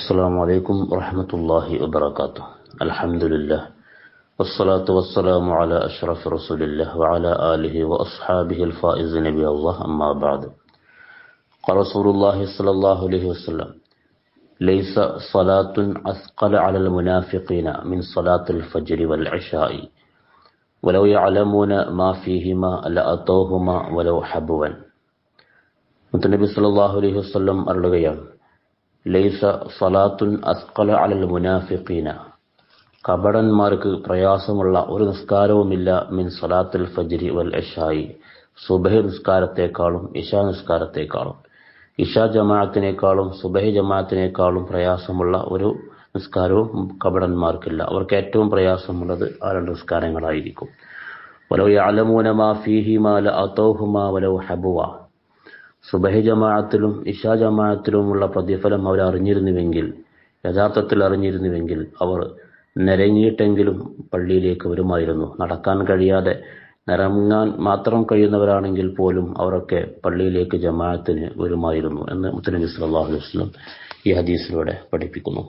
السلام عليكم ورحمة الله وبركاته الحمد لله والصلاة والسلام على أشرف رسول الله وعلى آله وأصحابه الفائزين بالله أما بعد قال رسول الله صلى الله عليه وسلم ليس صلاة أثقل على المنافقين من صلاة الفجر والعشاء ولو يعلمون ما فيهما لأتوهما ولو حبوا മുത്തനബി സല്ലല്ലാഹു അലൈഹി വസല്ലം അരുളുകയാണ് ലൈസ സലാത്തുൻ അസ്കല അലൽ മുനാഫിഖീന. കപടന്മാർക്ക് പ്രയാസമുള്ള ഒരു നിസ്കാരവുമില്ല മിൻ സലാത്തുൽ ഫജ്രി വൽ ഇഷായി. സുബഹ നിസ്കാരത്തെക്കാളും ഇഷാ നിസ്കാരത്തെക്കാളും. ഇഷാ ജമാഅത്തിനേക്കാളും സുബഹ ജമാഅത്തിനേക്കാളും പ്രയാസമുള്ള ഒരു നിസ്കാരവും കപടന്മാർക്കില്ല. അവർക്ക് ഏറ്റവും പ്രയാസമുള്ളത് ആ രണ്ട് നിസ്കാരങ്ങളായിരിക്കും. വലവ് യഅലമൂന മാ ഫീഹിമാ ലഅതൗഹുമാ വലൗ ഹബുവ. സുബഹി ജമാഅത്തിലും ഇഷാ ജമാഅത്തിലുമുള്ള പ്രതിഫലം അവർ അറിഞ്ഞിരുന്നുവെങ്കിൽ യഥാർത്ഥത്തിൽ അറിഞ്ഞിരുന്നുവെങ്കിൽ അവർ നിരങ്ങിയിട്ടെങ്കിലും പള്ളിയിലേക്ക് വരുമായിരുന്നു. നടക്കാൻ കഴിയാതെ നിറങ്ങാൻ മാത്രം കഴിയുന്നവരാണെങ്കിൽ പോലും അവരൊക്കെ പള്ളിയിലേക്ക് ജമാഅത്തിന് വരുമായിരുന്നു എന്ന് സല്ലല്ലാഹു അലൈഹി വസല്ലം ഈ ഹദീസിലൂടെ പഠിപ്പിക്കുന്നു.